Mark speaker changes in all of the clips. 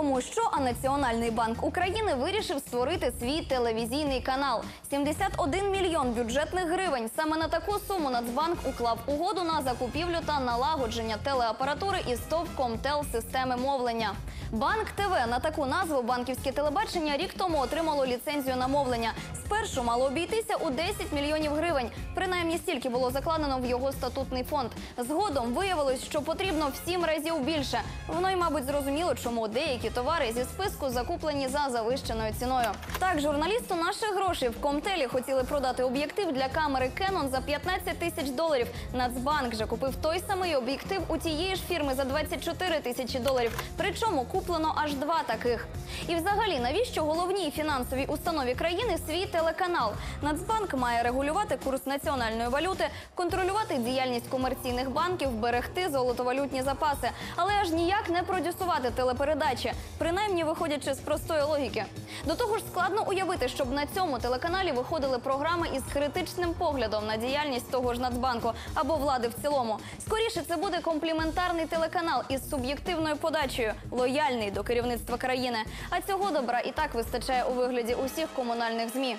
Speaker 1: Кому що, а Національний банк України вирішив створити свій телевізійний канал. 71 мільйон бюджетних гривень. Саме на таку суму Нацбанк уклав угоду на закупівлю та налагодження телеапаратури із ТОВ «Комтел» системи мовлення. Банк ТВ на таку назву банківське телебачення рік тому отримало ліцензію на мовлення. Спершу мало обійтися у 10 мільйонів гривень. Принаймні стільки було закладено в його статутний фонд. Згодом виявилось, що потрібно в сім разів більше. Воно й, мабуть, зрозуміло, чому деякі товари зі списку закуплені за завищеною ціною. Так, журналісту наших грошей в Комтелі хотіли продати об'єктив для камери Canon за 15 тисяч доларів. Нацбанк же купив той самий об'єктив у тієї ж фірми за 24 тисячі доларів. Причому куплено аж два таких. І взагалі, навіщо головній фінансовій установі країни свій телеканал? Нацбанк має регулювати курс національної валюти, контролювати діяльність комерційних банків, берегти золотовалютні запаси, але аж ніяк не продюсувати телепередачі, принаймні виходячи з простої логіки. До того ж, складно уявити, щоб на цьому телеканалі виходили програми із критичним поглядом на діяльність того ж Нацбанку або влади в цілому. Скоріше це буде компліментарний телеканал із суб'єктивною подачею, лояльний до керівництва країни. А цього добра і так вистачає у вигляді усіх комунальних змі.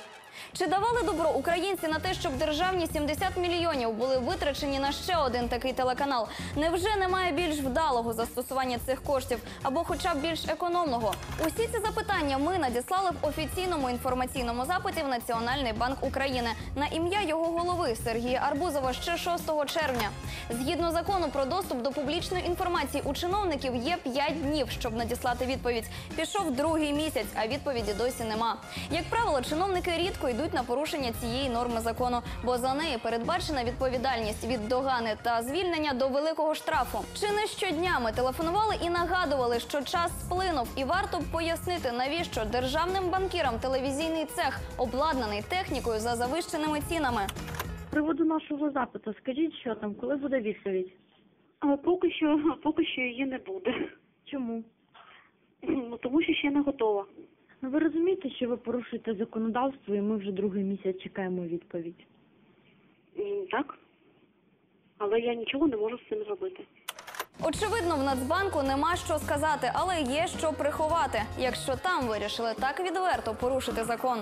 Speaker 1: Чи давали добро українці на те, щоб державні 70 мільйонів були витрачені на ще один такий телеканал? Невже немає більш вдалого застосування цих коштів або, хоча б більш економного? Усі ці запитання ми надіслали в офіційному інформаційному запиті в Національний банк України на ім'я його голови Сергія Арбузова ще 6 червня. Згідно закону про доступ до публічної інформації у чиновників є 5 днів, щоб надіслати відповідь. Пішов другий місяць, а відповіді досі нема. Як правило, чиновники рідко йдуть на порушення цієї норми закону, бо за неї передбачена відповідальність від догани та звільнення до великого штрафу. Чи не щодня ми телефонували і нагадували, що час сплинув, і варто б пояснити, навіщо державним банкірам телевізійний цех обладнаний технікою за завищеними цінами.
Speaker 2: З приводу нашого запиту, скажіть, що там, коли буде відповідь?
Speaker 3: А поки що, поки що її не буде.
Speaker 2: Чому?
Speaker 3: Ну тому що ще не готова.
Speaker 2: Ну ви розумієте, що ви порушуєте законодавство, і ми вже другий місяць чекаємо відповідь.
Speaker 3: М, Так. Але я нічого не можу з цим зробити.
Speaker 1: Очевидно, в Нацбанку нема що сказати, але є що приховати, якщо там вирішили так відверто порушити закон.